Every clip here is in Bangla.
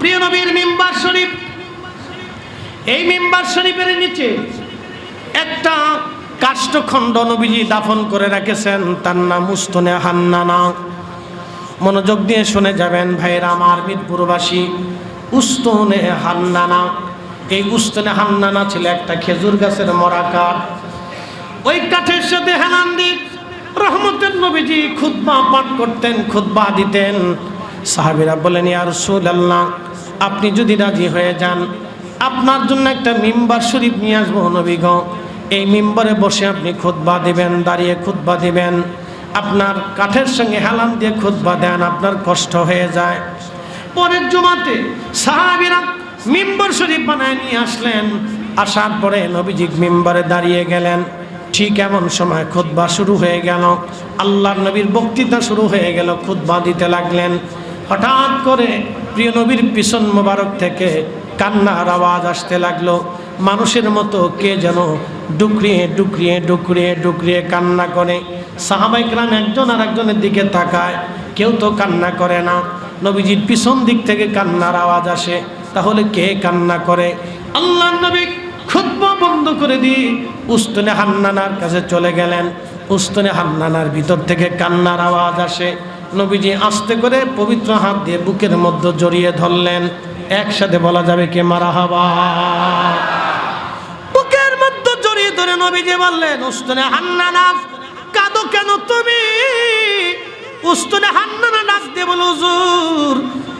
প্রিয় নবীর মিম্বার শরীফ, এই মিম্বার শরীফের নিচে একটা কাষ্ঠখণ্ড নবীজি দাফন করে রেখেছেন। তার নাম উস্তনে হান্নানা। মনোযোগ দিয়ে শুনে যাবেন, ভাইয়েরা আমার মিরপুরবাসী, উস্তনে হান্নানা। এই উস্তনে হান্নানা ছিল একটা খেজুর গাছের মরা কাঠ। ওই কাঠের সাথে হেলান দিয়ে রহমতের নবীজি খুতবা পাঠ করতেন, খুতবা দিতেন। সাহাবিরা বলেন ইয়ার আল্লাহ আপনি যদি রাজি হয়ে যান, আপনার জন্য একটা মিম্বার শরীফ নিয়ে আসব নবীগ এই মিম্বরে বসে আপনি খুতবা দিবেন, দাঁড়িয়ে খুতবা দিবেন। আপনার কাঠের সঙ্গে হেলান দিয়ে খুতবা দেন, আপনার কষ্ট হয়ে যায়। পরের জমাতে সাহাবিরা মিম্বর শরীফ বানায় নিয়ে আসলেন। আসার পরে নবীজি মিম্বরে দাঁড়িয়ে গেলেন। ঠিক এমন সময় খুতবা শুরু হয়ে গেল। আল্লাহর নবীর বক্তৃতা শুরু হয়ে গেল, খুতবা দিতে লাগলেন। হঠাৎ করে প্রিয় নবীর পিছন মোবারক থেকে কান্নার আওয়াজ আসতে লাগল। মানুষের মতো কে যেন ডুকরিয়ে ডুকরিয়ে ডুকরিয়ে ডুকরিয়ে কান্না করে। সাহাবাইকরাম একজন আর একজনের দিকে তাকায়, কেউ তো কান্না করে না। নবীজির পিছন দিক থেকে কান্নার আওয়াজ আসে, তাহলে কে কান্না করে? আল্লাহ নবী খুতবা বন্ধ করে দিয়ে উস্তনে হান্নানার কাছে চলে গেলেন। উস্তনে হান্নানার ভিতর থেকে কান্নার আওয়াজ আসে। নবীজি আস্তে করে পবিত্র হাত দিয়ে বুকের মধ্যে জড়িয়ে ধরলেন। একসাথে বলা যাবে কে মারা হবা? বুকের মধ্যে জড়িয়ে ধরে নবীজি বললেন, উস্তনে হান্নানা কাঁদো কেন তুমি? উস্তনে হান্নানা ডাক দিয়ে বলো, হুজুর,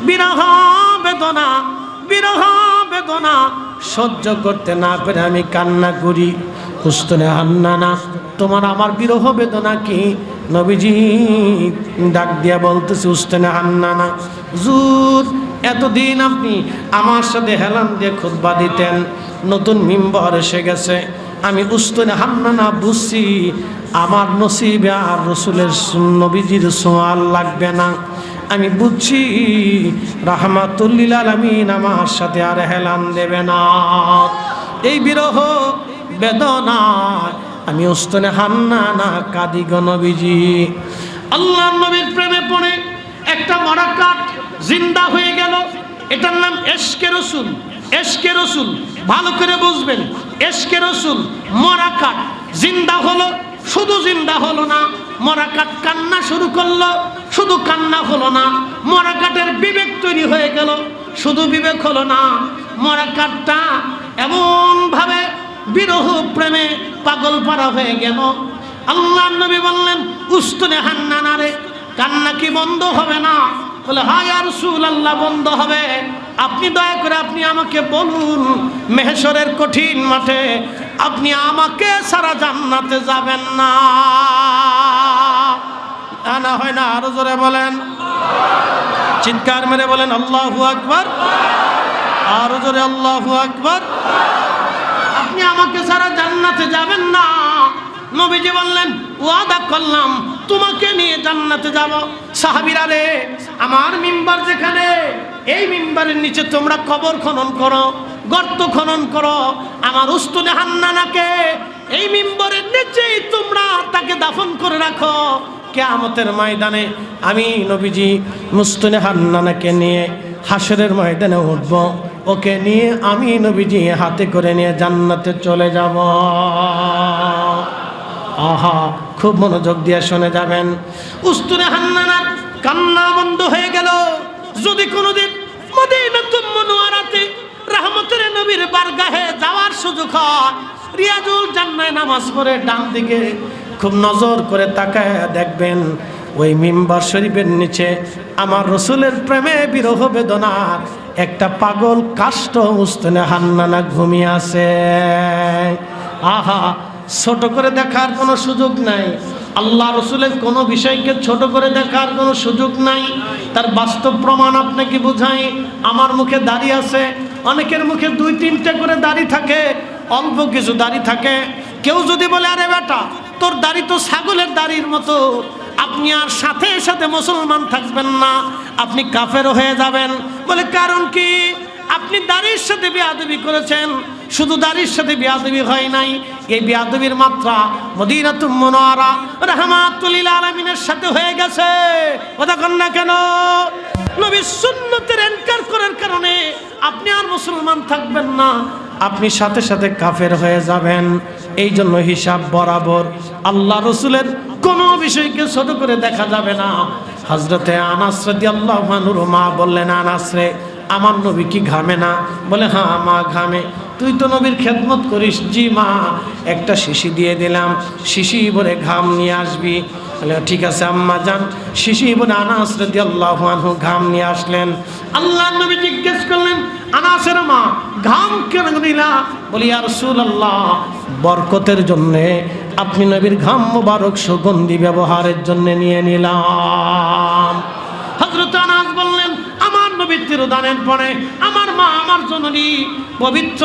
বিরহ বেদনা বিরহ বেদনা সহ্য করতে না পেরে আমি কান্না করি। উস্তনে হান্নানা তোমার আমার বিরহ বেদনা কি? নবীজি ডাক দিয়া বলতেছে উস্তনে হান্নানা, হুজুর, এতদিন আপনি আমার সাথে হেলান দিয়ে খুতবা দিতেন, নতুন মিম্বর এসে গেছে। আমি উস্তনে হান্নানা বুঝছি, আমার নসিবে আর রসুলের নবীজির সোয়াল লাগবে না। আমি বুঝছি, রাহমাতুল্লিল আলমিন আমার সাথে আর হেলান দেবে না। এই বিরহ বেদনা আমি উস্তনে হান্না না কাদি গণবিজি আল্লাহ নবীর প্রেমে পড়ে একটা মরা কাঠ জিন্দা হয়ে গেল। এটার নাম এশকে রসুল। এশকে রসুল, ভালো করে বুঝবেন। এশকে রসুল মরা কাঠ জিন্দা হলো, শুধু জিন্দা হলো না মরা কাঠ কান্না শুরু করল, শুধু কান্না হলো না মরা কাঠের বিবেক তৈরি হয়ে গেল। শুধু বিবেক হলো না মরা কাঠটা এমন ভাবে বিরহ প্রেমে পাগল পারা হয়ে গেল। আল্লাহ নবী বললেন, উস্তনে হান্নানা রে কান্না কি বন্ধ হবে না? বলে, হায় আর সুল আল্লাহ বন্ধ হবে। আপনি দয়া করে আপনি আমাকে বলুন মেহেশ্বরের কঠিন মাঠে আপনি আমাকে সারা জান্নাতে যাবেন না না, হয় না, আরও জোরে বলেন। চিৎকার মেরে বলেন, আল্লাহু আকবার। আরও জোরে, আল্লাহু আকবার। আপনি আমাকে সারা জান্নাতে যাবেন না। নবীজি বললেন, ওয়াদা করলাম, তোমাকে নিয়ে জান্নাতে যাব। সাহাবিরা রে, আমার মিম্বার যেখানে, এই মিম্বারের নিচে তোমরা কবর খনন করো, গর্ত খনন করো, আমার উস্তুনে হান্নানাকে এই মিম্বরের নিচেই তোমরা তাকে দাফন করে রাখো। কেয়ামতের ময়দানে আমি নবীজি মুস্তুনে হান্নানাকে নিয়ে হাসরের ময়দানে উঠব। ওকে নিয়ে আমি নবীজি হাতে করে নিয়ে জান্নাতে চলে যাব। আহা, খুব মনোযোগ দিয়ে শুনে যাবেন। উস্তুনে হান্নানার কান্না বন্ধ হয়ে গেল। যদি কোনোদিন মনোয়ারাতে রহমতের নবীর বারগাহে যাওয়ার সুযোগ হয়, রিয়াজুল জান্নায় নামাজ পড়ে ডান দিকে খুব নজর করে তাকায় দেখবেন, ওই মিম্বার শরীফের নিচে আমার রসুলের প্রেমে বিরহ বেদনার একটা পাগল কাষ্ট উস্তনে হান্নানা ঘুমিয়ে আছে। আহা, ছোট করে দেখার কোনো সুযোগ নাই। আল্লাহ রসুলের কোনো বিষয়কে ছোট করে দেখার কোনো সুযোগ নাই। তার বাস্তব প্রমাণ আপনাকে বোঝাই, আমার মুখে দাড়ি আছে। অনেকের মুখে দুই তিনটে করে দাড়ি থাকে, অল্প কিছু দাড়ি থাকে। কেউ যদি বলে, আরে বেটা, তোর দাড়ি তো ছাগলের দাড়ির মতো। আপনি আর সাথে সাথে মুসলমান থাকবেন না। আপনি কাফের হয়ে যাবেন। বলে, কারণ কি? আপনি দাড়ির সাথে বিয়াদবি করেছেন। শুধু দাড়ির সাথে বিয়াদবি হয় নাই। এই বিয়াদবির মাত্রা মদিনাতুম মনোয়ারা রহমাতুল্লিল আলমিনের সাথে হয়ে গেছে। কথা না কেন? নবী সুন্নতের এনকার করার কারণে আপনি আর মুসলমান থাকবেন না। আপনি সাথে সাথে কাফের হয়ে যাবেন। এই জন্য হিসাব বরাবর আল্লাহ রসুলের কোনো বিষয়কে ছোট করে দেখা যাবে না। হজরতে আনাস রাদি আল্লাহ মা বললেন, আনাস রে, আমার নবী কি ঘামে না? বলে হ্যাঁ মা ঘামে। তুই তো নবীর খেদমত করিস। জি, মা। একটা শিশি দিয়ে দিলাম। শিশি বলে, ঘাম নিয়ে আসবি? বলে, ঠিক আছে, আম্মা যান। শিশি বলে, আনাস রাদি আল্লাহ ঘাম নিয়ে আসলেন। আল্লাহ নবী জিজ্ঞেস করলেন আনাসের মা, ঘাম কেন দিলা বলি আর সুল আল্লাহ বরকতের জন্যে আপনি নবীর ঘাম মোবারক সুগন্ধি ব্যবহারের জন্য নিয়ে নিলাম। হজরত আনাস বললেন, আমার নবীর তিরোদানের পরে আমার মা আমার জননী পবিত্র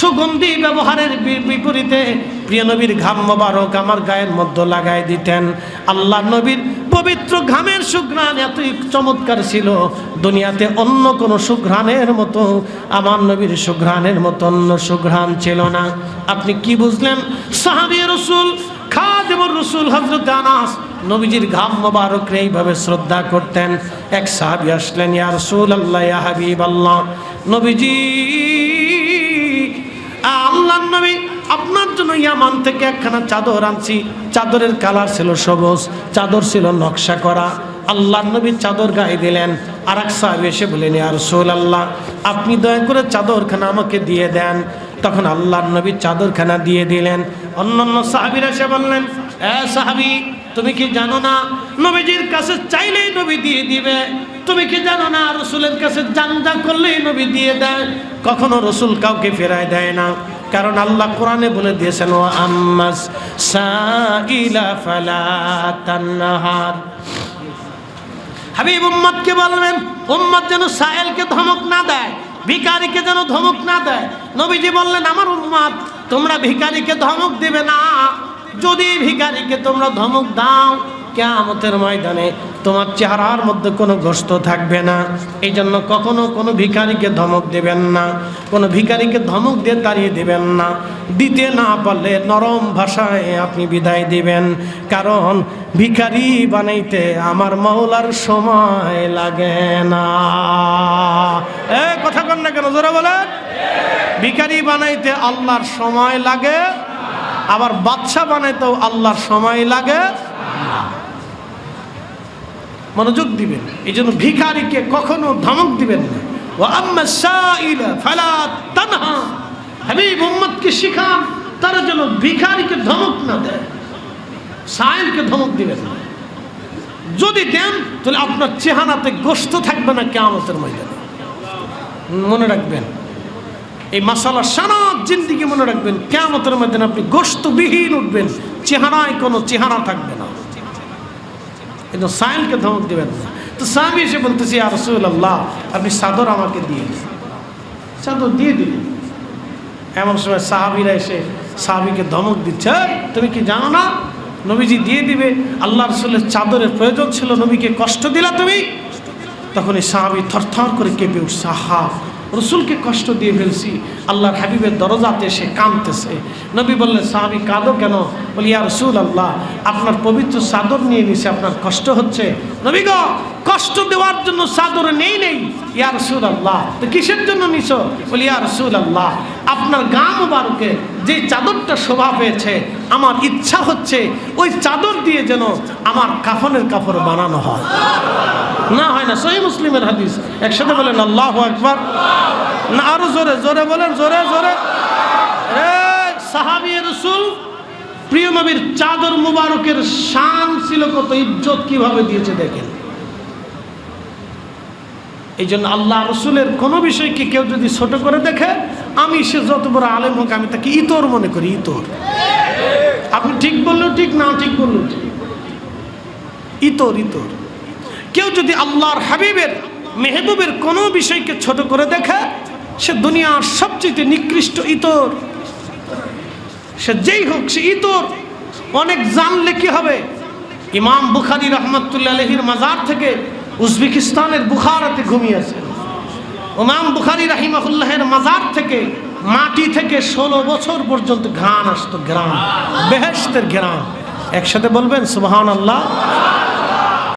সুগন্ধি ব্যবহারের বিপরীতে প্রিয় নবীর ঘাম মোবারক আমার গায়ের মধ্যে লাগাই দিতেন। আল্লাহ নবীর পবিত্র ঘামের সুঘ্রাণ এতই চমৎকার ছিল। দুনিয়াতে অন্য কোনো সুঘ্রাণের মতো, আমার নবীর সুঘ্রাণের মতো অন্য সুঘ্রাণ ছিল না। আপনি কি বুঝলেন? সাহাবি রসুল, খাদেমুর রসুল হজরত আনাস নবীজির ঘাম মোবারক এইভাবে শ্রদ্ধা করতেন। এক সাহাবি আসলেন, ইয়া রসুল আল্লাহ হাবিব আল্লাহ নবীজি আপনার জন্য ইয়ামান থেকে একখানা চাদর আনছি। চাদরের কালার ছিল সবুজ, চাদর ছিল নকশা করা। আল্লাহ নবী চাদর গায়ে দিলেন। আর এক সাহেব এসে বলেন আর সোল আল্লাহ আপনি দয়া করে চাদরখানা আমাকে দিয়ে দেন। তখন আল্লাহ নবী চাদরখানা দিয়ে দিলেন। অন্যান্য সাহাবির এসে বললেন, এ সাহাবি, তুমি কি জানো না? নবীজির কাছে চাইলেই নবী দিয়ে দিবে। তুমি কি জানো না? রসুলের কাছে জানজা করলেই নবী দিয়ে দেয়। কখনো রসুল কাউকে ফেরায় দেয় না। কারণ আল্লাহ কোরআনে বলে দিয়েছেন ও আম্মাস সাইলা ফালা তান্নাহার হাবিব, উম্মতকে বলবেন, উম্মত যেন সাহেলকে ধমক না দেয় ভিকারিকে যেন ধমক না দেয়। নবীজি বললেন, আমার উম্মত, তোমরা ভিকারিকে ধমক দেবে না। যদি ভিকারিকে তোমরা ধমক দাও কেয়ামতের ময়দানে তোমার চেহারার মধ্যে কোনো গোস্ত থাকবে না। এই জন্য কখনো কোনো ভিখারিকে ধমক দেবেন না, কোনো ভিখারিকে ধমক দিয়ে তাড়িয়ে দেবেন না। দিতে না পারলে নরম ভাষায় আপনি বিদায় দিবেন। কারণ ভিখারি বানাইতে আমার মৌলার সময় লাগে না। এ, কথা কন না কেন, জোরে বলেন। ভিখারি বানাইতে আল্লাহর সময় লাগে, আবার বাদশা বানাইতেও আল্লাহর সময় লাগে। মনোযোগ দিবেন। এই জন্য ভিখারিকে কখনো ধমক দিবেন না। শিখান, তারা যেন ভিখারিকে ধমক না দেয়। সাইলকে ধমক দিবেন না। যদি দেন, তাহলে আপনার চেহারাতে গোস্ত থাকবে না কেমতের ময়দানে। মনে রাখবেন, এই মশালা সারা জিন্দিগি মনে রাখবেন কেমতের ময়দানে আপনি গোস্তবিহীন উঠবেন, চেহারায় কোনো চেহারা থাকবে কিন্তু সাইলকে ধমক দেবেন না। তো সাহাবি এসে বলতেছি আর রসুল্লাহ আপনি চাদর আমাকে দিয়ে দিন। চাদর দিয়ে দিলেন এমন সময় সাহাবিরা এসে সাহাবিকে ধমক দিচ্ছে তুমি কি জানো না? নবীজি দিয়ে দিবে। আল্লাহ রসুলের চাদরের প্রয়োজন ছিল নবীকে কষ্ট দিলা তুমি? তখন এই সাহাবি থরথর করে কেঁপে উঠছে, আহা রসুলকে কষ্ট দিয়ে ফেলছি, আল্লাহর হাবিবের দরজাতে সে কাঁদতেছে। নবী বললেন সাহাবি কাঁদো কেন? বলি, ইয়া রসুল আল্লাহ আপনার পবিত্র চাদর নিয়ে নিছে আপনার কষ্ট হচ্ছে। নবী গো কষ্ট দেওয়ার জন্য চাদর নেই নেই। ইয়া রসুল আল্লাহ তো কিসের জন্য নিছ? বলি, ইয়া রসুল আল্লাহ আপনার গা মুবারকে যে চাদরটা শোভা পেয়েছে, আমার ইচ্ছা হচ্ছে ওই চাদর দিয়ে যেন আমার কাফনের কাপড় বানানো হয়। না হয় না, সহি মুসলিমের হাদিস। একসাথে বলেন, আল্লাহ একবার না, আরও জোরে জোরে বলেন, জোরে জোরে। সাহাবি রসুল, প্রিয় নবীর চাদর মুবারকের শান ছিল কত, ইজ্জত কীভাবে দিয়েছে দেখেন। এই জন্য আল্লাহ রসুলের কোনো বিষয়কে কেউ যদি ছোট করে দেখে, আমি সে যত বড় আলেম হোক, আমি তাকে ইতর মনে করি, ইতর। আপনি ঠিক বললেও ঠিক, না ঠিক বললেও ঠিক। ইতর ইতর। কেউ যদি আল্লাহর হাবিবের, মেহবুবের কোনো বিষয়কে ছোট করে দেখে, সে দুনিয়ার সবচেয়ে নিকৃষ্ট ইতর। সে যেই হোক, সে ইতর। অনেক জানলে কি হবে? ইমাম বুখারি রহমতুল্লাহ আলহির মাজার থেকে উজবেকিস্তানের বুখারাতে ঘুমিয়েছেন ওমাম বুখারি রাহিমাহুল্লাহের মাজার থেকে মাটি থেকে ষোলো বছর পর্যন্ত ঘ্রাণ আসতো গ্রাম বেহেস্তের গ্রাম একসাথে বলবেন সুবহান আল্লাহ